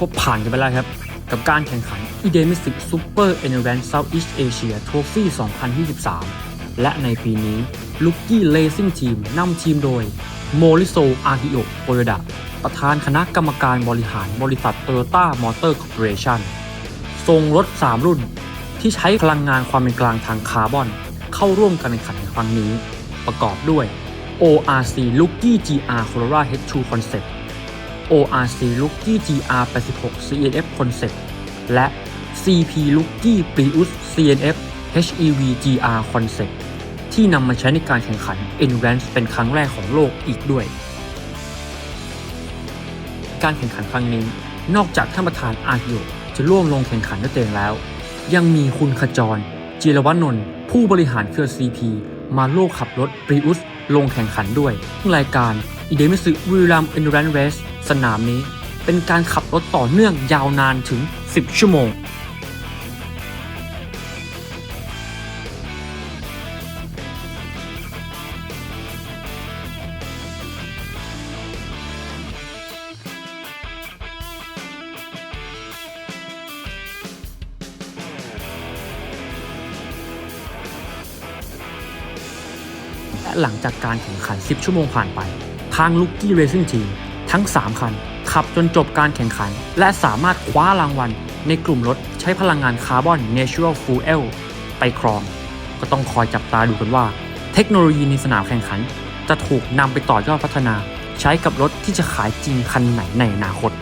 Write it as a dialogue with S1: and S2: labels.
S1: ก็ผ่านกันไปแล้วครับ กับการแข่งขัน e d e m i s i c Super Endurance Southeast Asia Trophy 2023 และในปีนี้ Lucky Racing Team นำทีมโดย Moriso Akio Toyoda ประธานคณะกรรมการบริหารบริษัท Toyota Motor Corporation ส่งรถ 3 รุ่น ที่ใช้พลังงานความเป็นกลางทางคาร์บอน เข้าร่วมการแข่งขันในครั้งนี้ ประกอบด้วย ORC Lucky GR Corolla H2 Concept ORC Lucky GR 86 CNF Concept และ CP Lucky Prius CNF HEV GR Concept ที่นำมาใช้ในการแข่งขัน Endurance เป็นครั้งแรกของโลกอีกด้วย การแข่งขันครั้งนี้ นอกจากท่านประธานอากิโยจะร่วมลงแข่งขันด้วยตัวเองแล้ว ยังมีคุณขจร จิรวันนท์ผู้บริหารเครือ CP มาโลกขับรถ Prius ลงแข่งขันด้วย รายการ i d e m i s u w i r a m Endurance Race สนามนี้เป็นการขับรถต่อเนื่องยาวนานถึง 10 ชั่วโมง และหลังจากการแข่งขัน 10 ชั่วโมงผ่านไป ทาง Lucky Racing Team ทั้ ทั้ง 3 คัน ขับจนจบการแข่งขัน และสามารถคว้ารางวัล ในกลุ่มรถใช้พลังงานคาร์บอน Natural Fuel ไปครอง ก็ต้องคอยจับตาดูกันว่า เทคโนโลยีในสนามแข่งขัน จะถูกนำไปต่อยอดพัฒนา ใช้กับรถที่จะขายจริงคันไหนในอนาคต